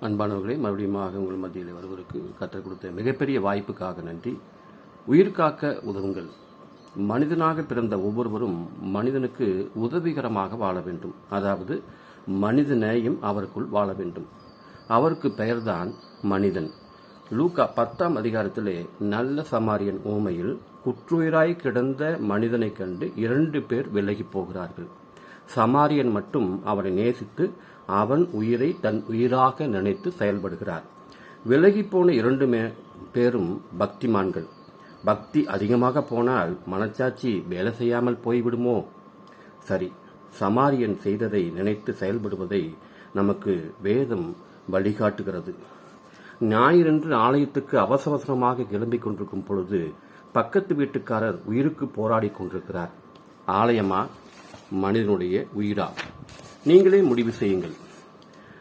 அன்பானவர்களே மறுபடியும் உங்கள் மத்தியில் வருவதற்கு கற்றுக் கொடுத்த மிகப்பெரிய வாய்ப்புக்காக நன்றி. உயிர் காக்க உதவுங்கள். மனிதனாக பிறந்த ஒவ்வொருவரும் மனிதனுக்கு உதவிகரமாக வாழ வேண்டும். அதாவது மனித நேயம் அவருக்குள் வாழ வேண்டும். அவருக்கு பெயர்தான் மனிதன். லூக்கா பத்தாம் அதிகாரத்திலே நல்ல சமாரியன் ஓமையில் குற்றுயிராய் கிடந்த மனிதனைக் கண்டு இரண்டு பேர் விலகிப் போகிறார்கள். சமாரியன் மட்டும் அவனை நேசித்து அவன் உயிரை தன் உயிராக நினைத்து செயல்படுகிறார். விலகிப் போன இரண்டு மே- பேரும் பக்திமான்கள். பக்தி அதிகமாக போனால் மனச்சாட்சி வேலை செய்யாமல் போய்விடுமோ? சரி சமாரியன் செய்ததை நினைத்து செயல்படுவதை நமக்கு வேதம் வழிகாட்டுகிறது. ஞாயிறன்று ஆலயத்துக்கு அவசரவசரமாக கிளம்பிக் கொண்டிருக்கும் பொழுது பக்கத்து வீட்டுக்காரர் உயிருக்கு போராடி கொண்டிருக்கிறார். ஆலயமா? மனிதனுடைய உயிரா நீங்களே முடிவு செய்யுங்கள்.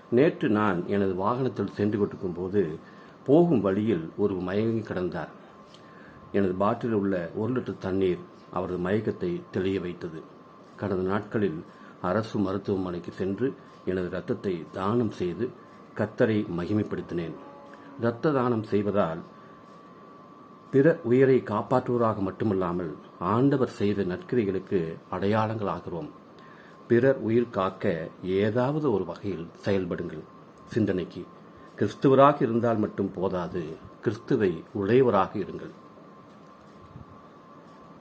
நேற்று நான் எனது வாகனத்தில் சென்று கொண்டிருக்கும் போது போகும் வழியில் ஒரு மயங்கி கிடந்தார். எனது பாட்டிலில் உள்ள ஒரு லிட்டர் தண்ணீர் அவரது மயக்கத்தை தெளிய வைத்தது. கடந்த நாட்களில் அரசு மருத்துவமனைக்கு சென்று எனது இரத்தத்தை தானம் செய்து கத்தரை மகிமைப்படுத்தினேன். இரத்த தானம் செய்வதால் பிற உயிரை காப்பாற்றுவதாக மட்டுமல்லாமல் ஆண்டவர் செய்த நற்கிரிகளுக்கு அடையாளங்கள் ஆகிறோம் பிறர் உயிர் காக்க ஏதாவது ஒரு வகையில் செயல்படுங்கள். சிந்தனைக்கு கிறிஸ்துவராக இருந்தால் மட்டும் போதாது கிறிஸ்துவை உடையவராக இருங்கள்.